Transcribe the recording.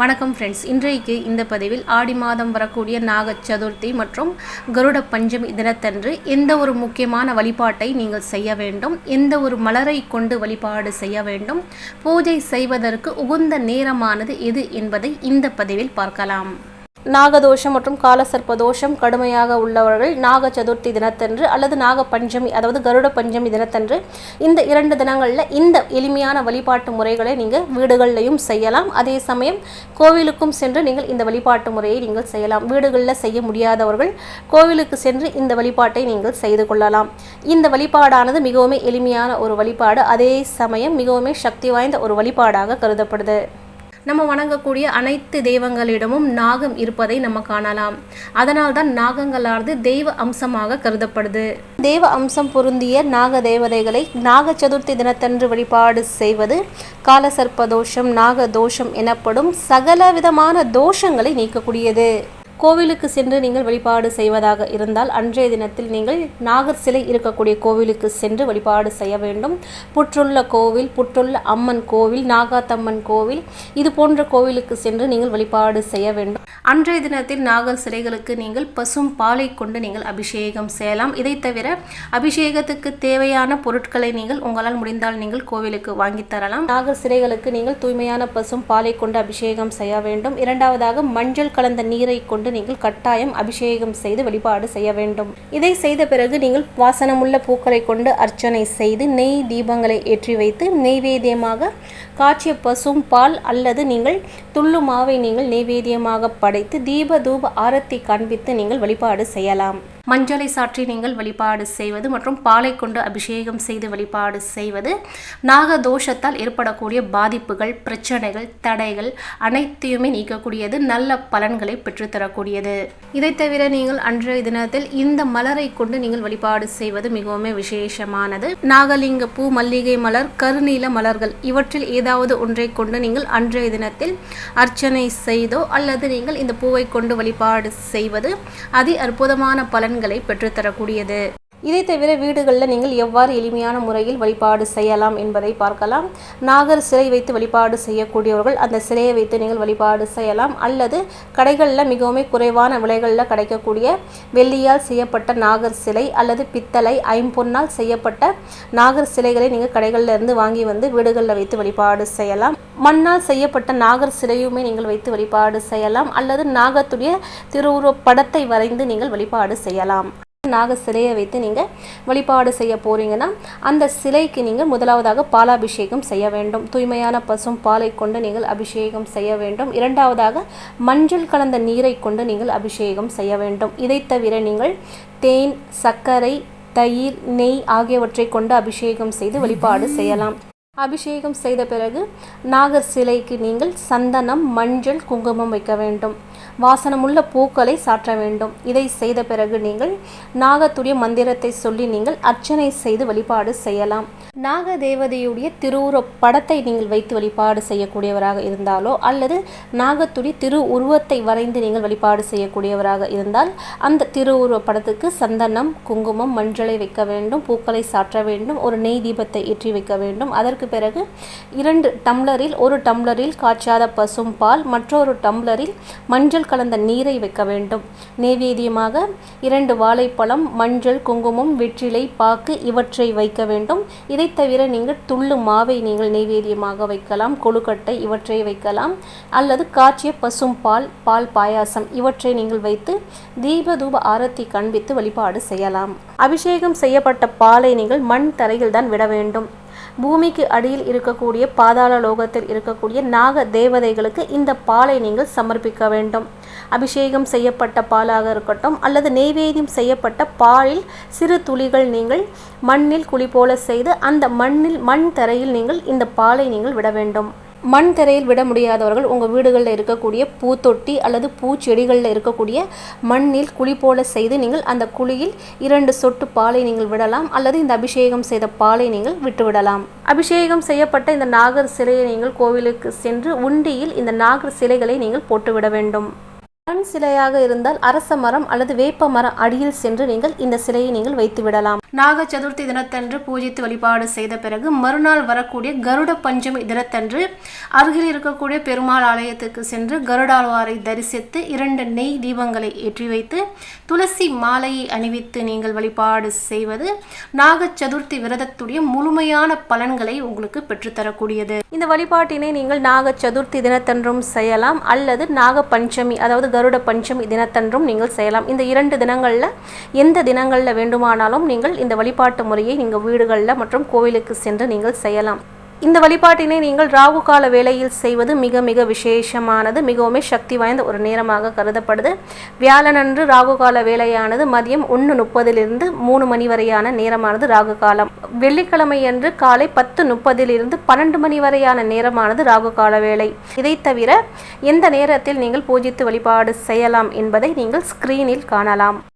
வணக்கம் ஃப்ரெண்ட்ஸ் இன்றைக்கு இந்த பதிவில் ஆடி மாதம் வரக்கூடிய நாக சதுர்த்தி மற்றும் கருட பஞ்சமி தினத்தன்று எந்த ஒரு முக்கியமான வழிபாட்டை நீங்கள் செய்ய வேண்டும்? எந்த ஒரு மலரை கொண்டு வழிபாடு செய்ய வேண்டும்? பூஜை செய்வதற்கு உகந்த நேரமானது எது என்பதை இந்த பதிவில் பார்க்கலாம். நாகதோஷம் மற்றும் காலசர்ப்ப தோஷம் கடுமையாக உள்ளவர்கள் நாக சதுர்த்தி தினத்தன்று அல்லது நாக பஞ்சமி அதாவது கருட பஞ்சமி தினத்தன்று இந்த இரண்டு தினங்களில் இந்த எளிமையான வழிபாட்டு முறைகளை நீங்கள் வீடுகளிலையும் செய்யலாம். அதே சமயம் கோவிலுக்கும் சென்று நீங்கள் இந்த வழிபாட்டு முறையை நீங்கள் செய்யலாம். வீடுகளில் செய்ய முடியாதவர்கள் கோவிலுக்கு சென்று இந்த வழிபாட்டை நீங்கள் செய்து கொள்ளலாம். இந்த வழிபாடானது மிகவும் எளிமையான ஒரு வழிபாடு. அதே சமயம் மிகவும் சக்தி வாய்ந்த ஒரு வழிபாடாக கருதப்படுது. நம்ம வணங்கக்கூடிய அனைத்து தெய்வங்களிடமும் நாகம் இருப்பதை நம்ம காணலாம். அதனால்தான் நாகங்களானது தெய்வ அம்சமாக கருதப்படுது. தெய்வ அம்சம் பொருந்திய நாக தேவதைகளை நாக சதுர்த்தி தினத்தன்று வழிபாடு செய்வது காலசர்ப்ப தோஷம் நாக தோஷம் எனப்படும் சகல விதமான தோஷங்களை நீக்கக்கூடியது. கோவிலுக்கு சென்று நீங்கள் வழிபாடு செய்வதாக இருந்தால் அன்றைய தினத்தில் நீங்கள் நாகர் சிலை இருக்கக்கூடிய கோவிலுக்கு சென்று வழிபாடு செய்ய வேண்டும். புற்றுள்ள கோவில் புற்றுள்ள அம்மன் கோவில் நாகாத்தம்மன் கோவில் இது போன்ற கோவிலுக்கு சென்று நீங்கள் வழிபாடு செய்ய வேண்டும். அன்றைய தினத்தில் நாகர் சிலைகளுக்கு நீங்கள் பசும் பாலை கொண்டு நீங்கள் அபிஷேகம் செய்யலாம். இதை தவிர அபிஷேகத்துக்கு தேவையான பொருட்களை நீங்கள் உங்களால் முடிந்தால் நீங்கள் கோவிலுக்கு வாங்கி தரலாம். நாகர் சிலைகளுக்கு நீங்கள் தூய்மையான பசும் பாலை கொண்டு அபிஷேகம் செய்ய வேண்டும். இரண்டாவதாக மஞ்சள் கலந்த நீரை கொண்டு நீங்கள் கட்டாயம் அபிஷேகம் செய்து வழிபாடு செய்ய வேண்டும். இதை செய்த பிறகு நீங்கள் வாசனமுள்ள பூக்களை கொண்டு அர்ச்சனை செய்து நெய் தீபங்களை ஏற்றி வைத்து நெய்வேத்தியமாக காய்ச்சிய பசும் பால் அல்லது நீங்கள் துள்ளு மாவை நீங்கள் நெய்வேத்தியமாக படைத்து தீப தூப ஆரத்தி காண்பித்து நீங்கள் வழிபாடு செய்யலாம். மஞ்சளை சாற்றி நீங்கள் வழிபாடு செய்வது மற்றும் பாலை கொண்டு அபிஷேகம் செய்து வழிபாடு செய்வது. நாக தோஷத்தால் ஏற்படக்கூடிய பாதிப்புகள் பிரச்சனைகள் தடைகள் அனைத்தையுமே நீக்கக்கூடியது நல்ல பலன்களை பெற்றுத்தரக்கூடியது. இதை தவிர நீங்கள் அன்றைய தினத்தில் இந்த மலரை கொண்டு நீங்கள் வழிபாடு செய்வது மிகவும் விசேஷமானது. நாகலிங்க பூ மல்லிகை மலர் கருநீல மலர்கள் இவற்றில் ஏதாவது ஒன்றை கொண்டு நீங்கள் அன்றைய தினத்தில் அர்ச்சனை செய்தோ அல்லது நீங்கள் இந்த பூவை கொண்டு வழிபாடு செய்வது. அதி அற்புதமான பலன் பலன்களை பெற்றுத்தரக்கூடியது. இதை தவிர வீடுகளில் நீங்கள் எவ்வாறு எளிமையான முறையில் வழிபாடு செய்யலாம் என்பதை பார்க்கலாம். நாகர் சிலை வைத்து வழிபாடு செய்யக்கூடியவர்கள் அந்த சிலையை வைத்து நீங்கள் வழிபாடு செய்யலாம். அல்லது கடைகளில் மிகவும் குறைவான விலைகளில் கிடைக்கக்கூடிய வெள்ளியால் செய்யப்பட்ட நாகர் சிலை அல்லது பித்தளை ஐம்பொன்னால் செய்யப்பட்ட நாகர் சிலைகளை நீங்கள் கடைகளில் இருந்து வாங்கி வந்து வீடுகளில் வைத்து வழிபாடு செய்யலாம். மண்ணால் செய்யப்பட்ட நாகர் சிலையுமே நீங்கள் வைத்து வழிபாடு செய்யலாம். அல்லது நாகத்துடைய திருவுருவ படத்தை வரைந்து நீங்கள் வழிபாடு செய்யலாம். நாக சிலையை வைத்து நீங்கள் வழிபாடு செய்ய போறீங்கன்னா அந்த சிலைக்கு நீங்கள் முதலாவதாக பாலாபிஷேகம் செய்ய வேண்டும். தூய்மையான பசும் பாலை கொண்டு நீங்கள் அபிஷேகம் செய்ய வேண்டும். இரண்டாவதாக மஞ்சள் கலந்த நீரை கொண்டு நீங்கள் அபிஷேகம் செய்ய வேண்டும். இதை தவிர நீங்கள் தேன் சர்க்கரை தயிர் நெய் ஆகியவற்றை கொண்டு அபிஷேகம் செய்து வழிபாடு செய்யலாம். அபிஷேகம் செய்த பிறகு நாகர் சிலைக்கு நீங்கள் சந்தனம் மஞ்சள் குங்குமம் வைக்க வேண்டும். வாசனமுள்ள பூக்களை சாற்ற வேண்டும். இதை செய்த பிறகு நீங்கள் நாகத்துடைய மந்திரத்தை சொல்லி நீங்கள் அர்ச்சனை செய்து வழிபாடு செய்யலாம். நாக தேவதையுடைய திருவுரு படத்தை நீங்கள் வைத்து வழிபாடு செய்யக்கூடியவராக இருந்தாலோ அல்லது நாகத்துடைய திரு உருவத்தை வரைந்து நீங்கள் வழிபாடு செய்யக்கூடியவராக இருந்தால் அந்த திருவுருவ படத்துக்கு சந்தனம் குங்குமம் மஞ்சளை வைக்க வேண்டும் பூக்களை சாற்ற வேண்டும் ஒரு நெய் தீபத்தை ஏற்றி வைக்க வேண்டும். அதற்கு பிறகு இரண்டு டம்ளரில் ஒரு டம்ளரில் காய்ச்சாத பசும் பால் மற்றொரு டம்ளரில் மஞ்சள் கலந்த நீரை வைக்க வேண்டும். நெவேதியமாக இரண்டு வாழைப்பழம் மஞ்சள் குங்குமம் வெற்றிலை பாக்கு இவற்றை வைக்க வேண்டும். இதை தவிர நீங்கள் துள்ளு மாவை நீங்கள் நெய்வேதியமாக வைக்கலாம் கொழுக்கட்டை இவற்றை வைக்கலாம் அல்லது காய்ச்சிய பசும் பால் பால் பாயாசம் இவற்றை நீங்கள் வைத்து தீப தூப ஆரத்தி காண்பித்து வழிபாடு செய்யலாம். அபிஷேகம் செய்யப்பட்ட பாலை நீங்கள் மண் தரையில் தான் விட வேண்டும். பூமிக்கு அடியில் இருக்கக்கூடிய பாதாள லோகத்தில் இருக்கக்கூடிய நாக தேவதைகளுக்கு இந்த பாலை நீங்கள் சமர்ப்பிக்க வேண்டும். அபிஷேகம் செய்யப்பட்ட பாலாக இருக்கட்டும் அல்லது நெய்வேதியம் செய்யப்பட்ட பாலில் சிறு துளிகள் நீங்கள் மண்ணில் குழி போல செய்து அந்த மண்ணில் மண் தரையில் நீங்கள் இந்த பாலை நீங்கள் விட வேண்டும். மண் தரையில் விட முடியாதவர்கள் உங்கள் வீடுகளில் இருக்கக்கூடிய பூத்தொட்டி அல்லது பூச்செடிகளில் இருக்கக்கூடிய மண்ணில் குழி போல செய்து நீங்கள் அந்த குழியில் இரண்டு சொட்டு பாலை நீங்கள் விடலாம் அல்லது இந்த அபிஷேகம் செய்த பாலை நீங்கள் விட்டுவிடலாம் அபிஷேகம் செய்யப்பட்ட இந்த நாகர் சிலையை நீங்கள் கோவிலுக்கு சென்று உண்டியில் இந்த நாகர் சிலைகளை நீங்கள் போட்டுவிட வேண்டும். மண் சிலையாக இருந்தால் அரச மரம் அல்லது வேப்ப மரம் அடியில் சென்று நீங்கள் இந்த சிலையை நீங்கள் வைத்து விடலாம். நாக சதுர்த்தி தினத்தன்று பூஜித்து வழிபாடு செய்த பிறகு மறுநாள் வரக்கூடிய கருட பஞ்சமி தினத்தன்று அருகில் இருக்கக்கூடிய பெருமாள் ஆலயத்துக்கு சென்று கருடாழ்வாரை தரிசித்து இரண்டு நெய் தீபங்களை ஏற்றி வைத்து துளசி மாலையை அணிவித்து நீங்கள் வழிபாடு செய்வது நாக சதுர்த்தி விரதத்துடைய முழுமையான பலன்களை உங்களுக்கு பெற்றுத்தரக்கூடியது. இந்த வழிபாட்டினை நீங்கள் நாக சதுர்த்தி தினத்தன்றும் செய்யலாம் அல்லது நாக பஞ்சமி அதாவது கருட பஞ்சமி தினத்தன்றும் நீங்கள் செய்யலாம். இந்த இரண்டு தினங்களில் எந்த தினங்களில் வேண்டுமானாலும் நீங்கள் இந்த வழிபாட்டு முறையை நீங்கள் வீடுகளில் மற்றும் கோவிலுக்கு சென்று நீங்கள் செய்யலாம். இந்த வழிபாட்டினை நீங்கள் ராகு கால வேளையில் செய்வது மிக மிக விசேஷமானது மிகவும் சக்தி வாய்ந்த ஒரு நேரமாக கருதப்படுது. வியாழனன்று ராகு கால வேலையானது மதியம் ஒன்று முப்பதிலிருந்து மூணு மணி வரையான நேரமானது ராகு காலம். வெள்ளிக்கிழமை அன்று காலை பத்து முப்பதிலிருந்து பன்னெண்டு மணி வரையான நேரமானது ராகு கால வேலை இதை தவிர எந்த நேரத்தில் நீங்கள் பூஜித்து வழிபாடு செய்யலாம் என்பதை நீங்கள் ஸ்கிரீனில் காணலாம்.